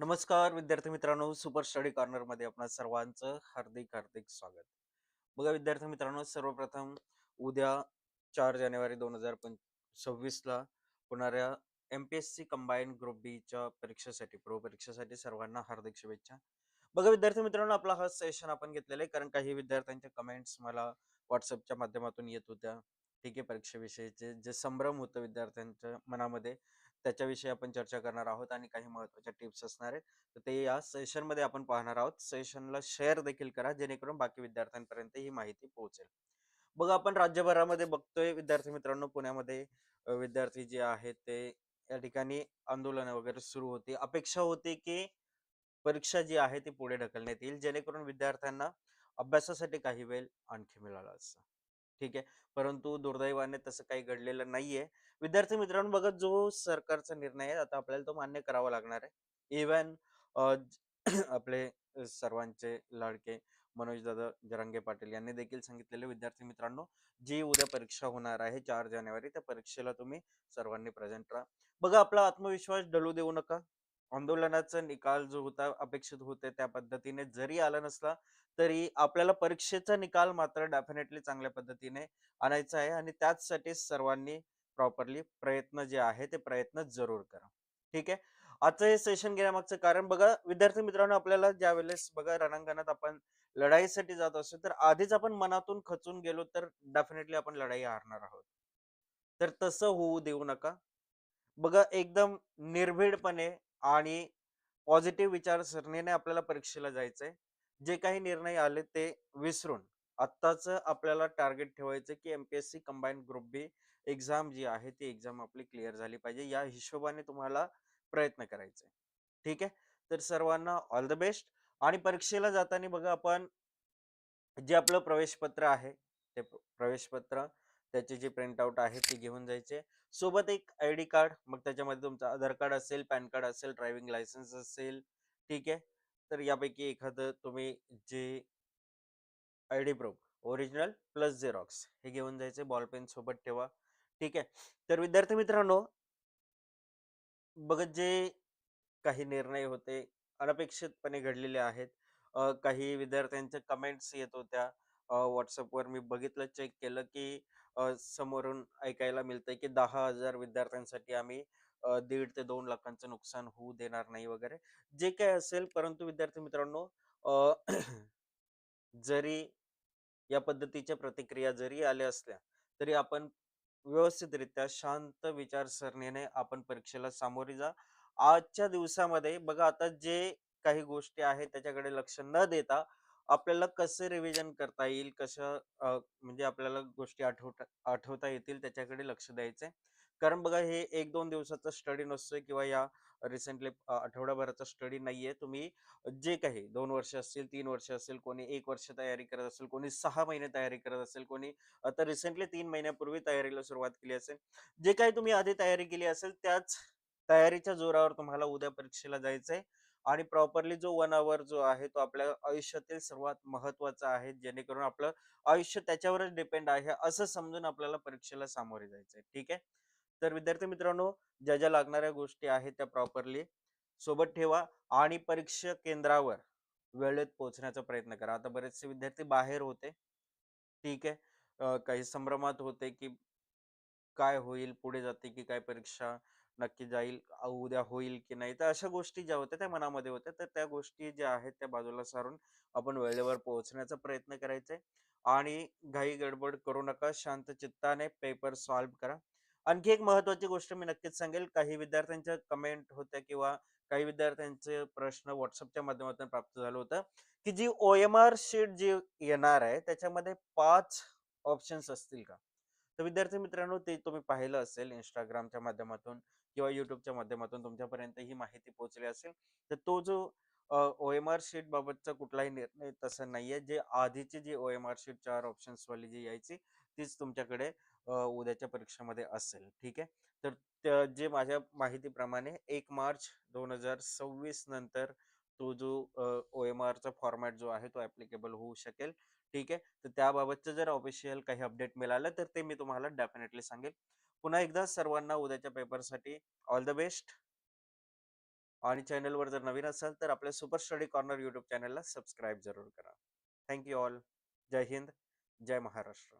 नमस्कार विद्यार्थी मित्रांनो सुपर स्टडी कॉर्नरमध्ये आपणा सर्वांचं हार्दिक हार्दिक स्वागत. बघा विद्यार्थी मित्रांनो सर्वप्रथम उद्या चार जानेवारी दोन हजार सव्वीस ला होणाऱ्या M P S C combine group बीच्या परीक्षेसाठी पूर्व परीक्षेसाठी सर्वांना हार्दिक शुभेच्छा. बघा विद्यार्थी मित्रांनो आपला हा सेशन आपण घेतलेला आहे कारण काही विद्यार्थ्यांच्या कमेंट्स मला व्हॉट्सअपच्या माध्यमातून येत होत्या. ठीक आहे परीक्षेविषयीचे जे संभ्रम होतं विद्यार्थ्यांच्या मनामध्ये त्याच्याविषयी आपण चर्चा करणार आहोत आणि काही महत्त्वाच्या टिप्स असणार आहेत. तर ते या सेशनमध्ये आपण पाहणार आहोत. सेशनला शेअर देखील करा जेणेकरून बाकी विद्यार्थ्यांपर्यंत ही माहिती पोहोचेल. बघा आपण राज्यभरामध्ये बघतोय विद्यार्थी मित्रांनो पुण्यामध्ये विद्यार्थी जे आहेत ते या ठिकाणी आंदोलन वगैरे सुरू होती. अपेक्षा होती की परीक्षा जी आहे ती पुढे ढकलण्यात येईल जेणेकरून विद्यार्थ्यांना अभ्यासासाठी काही वेळ आणखी मिळाला असं. ठीक आहे. परंतु दुर्दैवाने तसं काही घडलेलं नाहीये. विद्यार्थी मित्रांनो बघा जो सरकारचा निर्णय आहे आता आपल्याला तो मान्य करावा लागणार आहे. इव्हन आपले सर्वांचे लाडके मनोज दादा जरांगे पाटील यांनी देखील सांगितलेले विद्यार्थी मित्रांनो जी उद्या परीक्षा होणार आहे चार जानेवारी त्या परीक्षेला तुम्ही सर्वांनी प्रेझेंट राहा. बघा आपला आत्मविश्वास डलू देऊ नका. आंदोलनाचा निकाल जो होता अपेक्षित होते त्या पद्धतीने जरी आला नसला तरी आपल्याला परीक्षेचा निकाल मात्र डेफिनेटली चांगल्या पद्धतीने आणायचा आहे आणि त्याचसाठी सर्वांनी प्रॉपरली प्रयत्न जे आहे ते प्रयत्न जरूर करा. ठीक आहे? आजचं हे सेशन घेण्यामागचं कारण बघा विद्यार्थी मित्रांनो आपल्याला ज्या वेळेस बघा रणांगणात आपण लढाईसाठी जात असतो तर आधीच आपण मनातून खचून गेलो तर डेफिनेटली आपण लढाई हारणार आहोत. तर तसं होऊ देऊ नका. बघा एकदम निर्भीडपणे आणि पॉझिटिव्ह विचारसरणीने आपल्याला परीक्षेला जायचंय. जे काही निर्णय आले ते विसरून आत्ताच आपल्याला टार्गेट ठेवायचं की MPSC combine group B exam जी आहे ती एक्झाम आपली क्लिअर झाली पाहिजे. या हिशोबाने तुम्हाला प्रयत्न करायचे ठीक आहे? तर सर्वांना ऑल द बेस्ट आणि परीक्षेला जाताना बघा आपण जे आपलं प्रवेशपत्र आहे ते प- प्रवेशपत्र त्याची जे प्रिंटआउट आहे ती घेऊन जायचे. सोबत एक आय डी कार्ड मग त्याच्यामध्ये तुमचं आधार कार्ड असेल पॅन कार्ड असेल ड्रायव्हिंग लायसन्स असेल ठीक आहे. तर यापैकी एखादं तुम्ही जे I D proof original plus xerox हे घेऊन जायचे बॉल पेन सोबत ठेवा ठीक आहे. तर विद्यार्थी मित्रांनो बघत जे काही निर्णय होते अनपेक्षितपणे घडलेले आहेत काही विद्यार्थ्यांच्या कमेंट्स येत होत्या व्हॉट्सअपवर मी बघितलं चेक केलं की समोरून ऐकायला मिळतंय की दहा हजार विद्यार्थ्यांसाठी आम्ही दीड ते दोन लाखांचं नुकसान होऊ देणार नाही वगैरे. जे काय असेल परंतु विद्यार्थी मित्रांनो जरी या पद्धतीच्या प्रतिक्रिया जरी आल्या असल्या तरी आपण व्यवस्थितरित्या शांत विचारसरणीने आपण परीक्षेला सामोरे जा. आजच्या दिवसामध्ये बघा आता जे काही गोष्टी आहेत त्याच्याकडे लक्ष न देता आपल्याला कसं रिव्हिजन करता येईल कसं म्हणजे आपल्याला गोष्टी आठवता आठवता येतील त्याच्याकडे लक्ष द्यायचंय. कारण बघा हे एक दोन दिवसाचा स्टडी नसतोय किंवा या रिसेंटली आठवड्याभराचा स्टडी नाहीये. तुम्ही जे काही दोन वर्ष असतील तीन वर्ष असेल कोणी एक वर्ष तयारी करत असेल कोणी सहा महिने तयारी करत असेल कोणी आता रिसेंटली तीन महिन्यापूर्वी तयारीला सुरुवात केली असेल. जे काही तुम्ही आधी तयारी केली असेल त्याच तयारीच्या जोरावर तुम्हाला उद्या परीक्षेला जायचंय. आणि प्रॉपरली जो वन आवर जो आहे तो आपल्या आयुष्यातील सर्वात महत्त्वाचा आहे जेणेकरून आपलं आयुष्य त्याच्यावरच डिपेंड आहे असं समजून आपल्याला परीक्षेला सामोरे जायचंय. ठीक आहे? तर विद्यार्थी मित्रांनो ज्या ज्या लागणाऱ्या गोष्टी आहेत त्या प्रॉपरली सोबत ठेवा आणि परीक्षा केंद्रावर वेळेत पोहोचण्याचा प्रयत्न करा. आता बरेचसे विद्यार्थी बाहेर होते. ठीक आहे? काही संभ्रमात होते की काय होईल पुढे जाते की काय परीक्षा? नक्की जाईल उद्या होईल की नाही. तर अशा गोष्टी ज्या होत्या त्या मनामध्ये होत्या. तर त्या गोष्टी ज्या आहेत त्या बाजूला सारून आपण वेळेवर पोहोचण्याचा प्रयत्न करायचा आणि घाई गडबड करू नका. शांत चित्ताने पेपर सॉल्व्ह करा. आणखी एक महत्वाची गोष्ट मी नक्कीच सांगेल. काही विद्यार्थ्यांच्या कमेंट होत्या किंवा काही विद्यार्थ्यांचे प्रश्न व्हॉट्सअपच्या माध्यमातून प्राप्त झालं होतं की जी ओ एम आर शीट जी येणार आहे त्याच्यामध्ये पाच ऑप्शन्स असतील का? तर विद्यार्थी मित्रांनो ते तुम्ही पाहिलं असेल इंस्टाग्रामच्या माध्यमातून. किंवा युट्यूबच्या माध्यमातून तुमच्यापर्यंत ही माहिती पोहोचली असेल तर तो जो ओ एम आर शीट बाबतचा कुठलाही निर्णय तसा नाहीये. जे आधीची जी ओ एम आर शीट चार ऑप्शन्स वाली जी यायची तीच तुमच्याकडे उद्याच्या परीक्षेमध्ये असेल. ठीक आहे? तर जे माझ्या माहितीप्रमाणे एक मार्च दोन हजार सव्वीस नंतर तो जो ओ एम आरचा फॉर्मॅट जो आहे तो ऍप्लिकेबल होऊ शकेल. ठीक आहे? तर त्याबाबतचं जर ऑफिशियल काही अपडेट मिळालं तर ते मी तुम्हाला डेफिनेटली सांगेल. पुन्हा एकदा सर्वांना उद्याच्या पेपरसाठी ऑल द बेस्ट. आणि चॅनलवर जर नवीन असाल तर आपल्या सुपर स्टडी कॉर्नर यूट्यूब चॅनलला सबस्क्राईब जरूर करा. Thank you all. जय हिंद. जय महाराष्ट्र.